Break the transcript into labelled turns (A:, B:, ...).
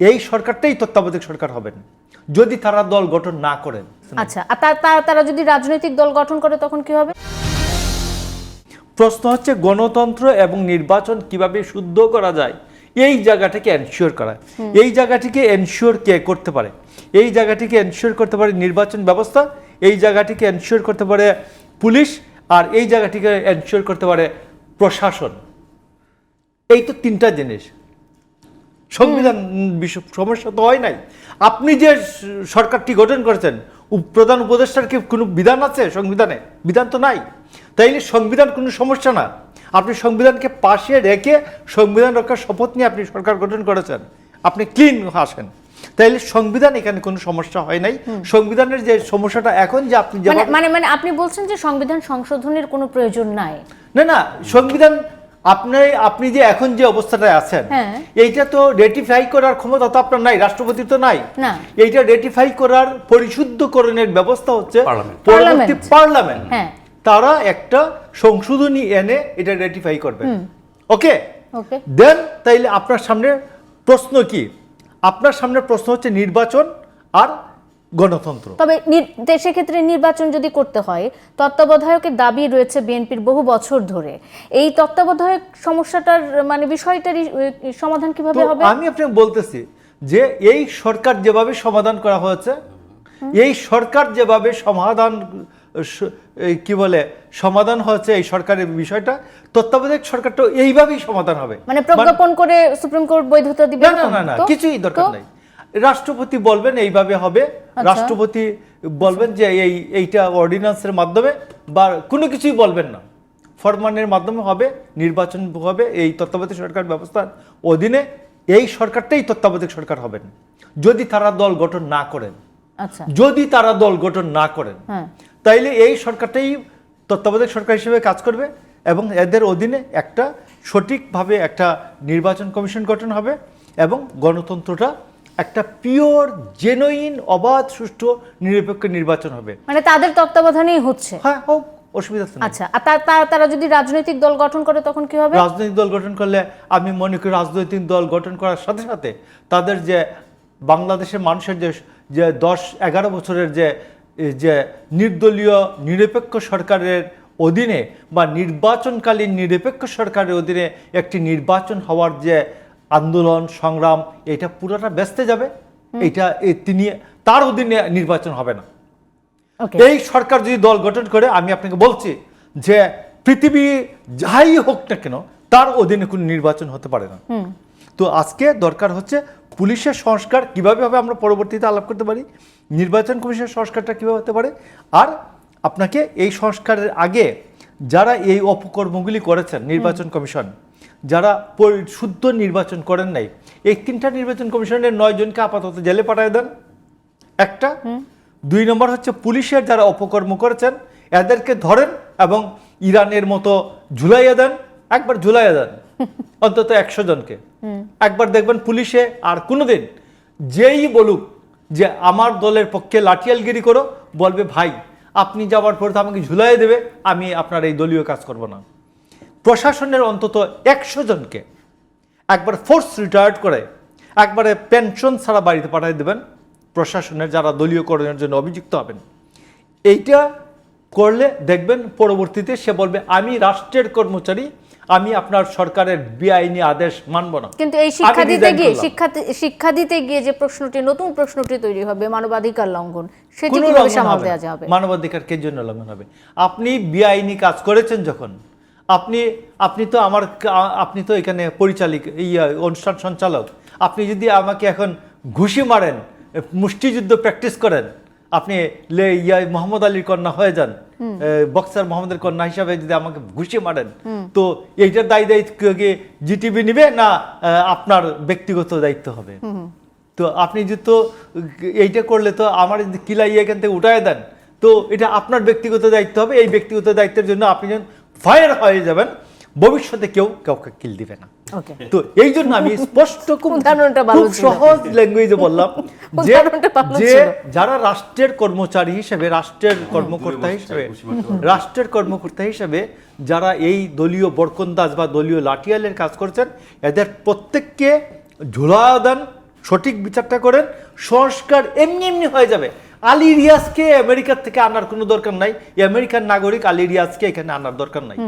A: এই সরকারটাই তত্ত্বাবধায়ক সরকার হবেন যদি তারা দল গঠন না করেন।
B: আচ্ছা আর তার- তারা তারা যদি রাজনৈতিক দল গঠন করে তখন কি হবে?
A: প্রশ্ন হচ্ছে গণতন্ত্র এবং নির্বাচন কীভাবে শুদ্ধ করা যায় এই জায়গাটাকে এনশিওর করা। এই জায়গাটিকে এনশিওর কে করতে পারে? এই জায়গাটিকে এনশিওর করতে পারে নির্বাচন ব্যবস্থা এই জায়গাটিকে এনশিওর করতে পারে পুলিশ আর এই জায়গাটিকে এনশিওর করতে পারে প্রশাসন। এই তো তিনটা জিনিস। সংবিধান সমস্যা তো হয় নাই। আপনি যে সরকারটি গঠন করেছেন প্রধান উপদেষ্টার কি কোনো বিধান আছে সংবিধানে? বিধান তো নাই। তাইলে সংবিধান কোনো সমস্যা না। আপনি সংবিধানকে পাশে রেখে সংবিধান রক্ষার শপথ নিয়ে আপনি সরকার গঠন করেছেন। আপনি ক্লিন আসেন। তাইলে সংবিধান এখানে কোনো সমস্যা হয় নাই। সংবিধানের যে সমস্যাটা এখন যে আপনি
B: মানে মানে মানে আপনি বলছেন যে সংবিধান সংশোধনের কোনো প্রয়োজন নাই।
A: না না সংবিধান আপনি আপনি যে এখন যে অবস্থাটায় আছেন
B: হ্যাঁ।
A: এইটা তো রেটিফাই করার ক্ষমতা তো আপনার নাই রাষ্ট্রপতির তো নাই এইটা রেটিফাই করার পরিশুদ্ধকরণের ব্যবস্থা হচ্ছে
C: পার্লামেন্ট।
A: পরবর্তী
B: পার্লামেন্ট।
A: পার্লামেন্ট
B: হ্যাঁ।
A: তারা একটা সংশোধনী এনে এটা রেটিফাই করবে ওকে
B: ওকে
A: দেন তাইলে আপনার সামনে প্রশ্ন কি আপনার সামনে প্রশ্ন হচ্ছে নির্বাচন আর গণতন্ত্র।
B: তবে তে- সেক্ষেত্রে নির্বাচন যদি করতে হয় তত্ত্বাবধায়কের দাবি রয়েছে বিএনপির বহু বছর ধরে। এই তত্ত্বাবধায়ক সমস্যাটার মানে বিষয়টারই সমাধান কীভাবে হবে?
A: আমি আপনাকে বলতেছি যে এই সরকার যেভাবে সমাধান করা হয়েছে এই সরকার যেভাবে সমাধান কি বলে সমাধান হয়েছে এই সরকারের বিষয়টা তত্ত্বাবধায়ক সরকারটা এইভাবেই সমাধান হবে।
B: মানে প্রজ্ঞাপন করে সুপ্রিম কোর্ট বৈধতা দিবে
A: না না না কিছুই দরকার? নাই। রাষ্ট্রপতি বলবেন এইভাবে হবে। রাষ্ট্রপতি বলবেন যে এই এইটা অর্ডিন্যান্সের মাধ্যমে বা কোনো কিছুই বলবেন না। ফরমানের মাধ্যমে হবে নির্বাচন হবে এই তত্ত্বাবধায়ক সরকার ব্যবস্থার অধীনে এই সরকারটাই তত্ত্বাবধায়ক সরকার হবেন। যদি তারা দল গঠন না করেন
B: আচ্ছা।
A: যদি তারা দল গঠন না করেন
B: হ্যাঁ।
A: তাইলে এই সরকারটাই তত্ত্বাবধায়ক সরকার হিসেবে কাজ করবে এবং এদের অধীনে একটা সঠিকভাবে একটা নির্বাচন কমিশন গঠন হবে এবং গণতন্ত্রটা একটা পিওর জেনুইন অবাধ সুষ্ঠু নিরপেক্ষ নির্বাচন হবে।
B: মানে তাদের তত্ত্বাবধানেই হচ্ছে।
A: হ্যাঁ হোক অসুবিধা তো
B: আচ্ছা আর তার- তার- তারা যদি রাজনৈতিক দল গঠন করে তখন কি হবে?
A: রাজনৈতিক দল গঠন করলে আমি মনে করি রাজনৈতিক দল গঠন করার সাথে সাথে তাদের যে বাংলাদেশের মানুষের যে যে দশ এগারো বছরের যে যে নির্দলীয় নিরপেক্ষ সরকারের অধীনে বা নির্বাচনকালীন নিরপেক্ষ সরকারের অধীনে একটি নির্বাচন হওয়ার যে আন্দোলন সংগ্রাম এটা পুরোটা ব্যস্তে যাবে। এটা তিনি তার অধীনে নির্বাচন হবে না। এই সরকার যদি দল গঠন করে আমি আপনাকে বলছি যে পৃথিবী যাই হোক না কেন তার অধীনে কোনো নির্বাচন হতে পারে না। তো আজকে দরকার হচ্ছে পুলিশের সংস্কার কীভাবে হবে আমরা পরবর্তীতে আলাপ করতে পারি নির্বাচন কমিশনের সংস্কারটা কীভাবে হতে পারে আর আপনাকে এই সংস্কারের আগে যারা এই অপকর্মগুলি করেছেন নির্বাচন কমিশন যারা শুদ্ধ নির্বাচন করেন নাই। এই তিনটা নির্বাচন কমিশনের নয় জনকে আপাতত জেলে পাঠিয়ে দেন। একটা দুই নম্বর হচ্ছে পুলিশের যারা অপকর্ম করেছেন এদেরকে ধরেন এবং ইরানের মতো ঝুলাইয়া দেন। একবার ঝুলাইয়া দেন অন্তত একশো জনকে। একবার দেখবেন পুলিশে আর কোনোদিন যেই বলুক যে আমার দলের পক্ষে লাঠিয়ালগিরি করো বলবে ভাই আপনি যাওয়ার পরে তো আমাকে ঝুলাইয়া দেবে আমি আপনার এই দলীয় কাজ করব না। প্রশাসনের অন্তত একশো জনকে একবার ফোর্স রিটায়ার্ড করে একবারে পেনশন ছাড়া বাড়িতে পাঠিয়ে দেবেন। প্রশাসনের যারা দলীয় করণের জন্য অভিযুক্ত হবেন এইটা করলে দেখবেন পরবর্তীতে সে বলবে আমি রাষ্ট্রের কর্মচারী আমি আপনার সরকারের বেআইনি আদেশ মানব না।
B: কিন্তু এই শিক্ষা দিতে গিয়ে শিক্ষা শিক্ষা দিতে গিয়ে যে প্রশ্নটি নতুন প্রশ্নটি তৈরি হবে মানবাধিকার লঙ্ঘন সেটি কীভাবে সামাল দেওয়া যাবে?
A: মানবাধিকার কে জন্য লঙ্ঘন হবে? আপনি বেআইনি কাজ করেছেন যখন আপনি আপনি তো আমার আপনি তো এখানে পরিচালিক এই অনুষ্ঠান সঞ্চালক। আপনি যদি আমাকে এখন ঘুষি মারেন মুষ্টিযুদ্ধ প্র্যাকটিস করেন আপনি লে ইয়া মোহাম্মদ আলীর কন্যা হয়ে যান বক্সার মোহাম্মদের কন্যা হিসাবে যদি আমাকে ঘুষি মারেন তো এইটার দায়ী দায়িত্ব জিটিভি নিবে না আপনার ব্যক্তিগত দায়িত্ব হবে? তো আপনি যে তো এইটা করলে তো আমার যদি কিলাই এখান থেকে উঠায় দেন তো এটা আপনার ব্যক্তিগত দায়িত্ব হবে এই ব্যক্তিগত দায়িত্বের জন্য আপনি যখন ফায়ার হয়ে যাবেন ভবিষ্যতে কেউ কাউকে কিল দিবে না। তো এই জন্য আমি স্পষ্ট খুব খুব সহজ ল্যাঙ্গুয়েজে বললাম যে যে যারা রাষ্ট্রের কর্মচারী হিসেবে রাষ্ট্রের কর্মকর্তা হিসেবে রাষ্ট্রের কর্মকর্তা হিসেবে যারা এই দলীয় বরকন্দাজ বা দলীয় লাঠিয়ালের কাজ করছেন এদের প্রত্যেককে ঝুলা দেন সঠিক বিচারটা করেন সংস্কার এমনি এমনি হয়ে যাবে। আলী রিয়াজকে আমেরিকার থেকে আনার কোনো দরকার নাই। আমেরিকার নাগরিক আলী রিয়াজকে এখানে আনার দরকার নাই।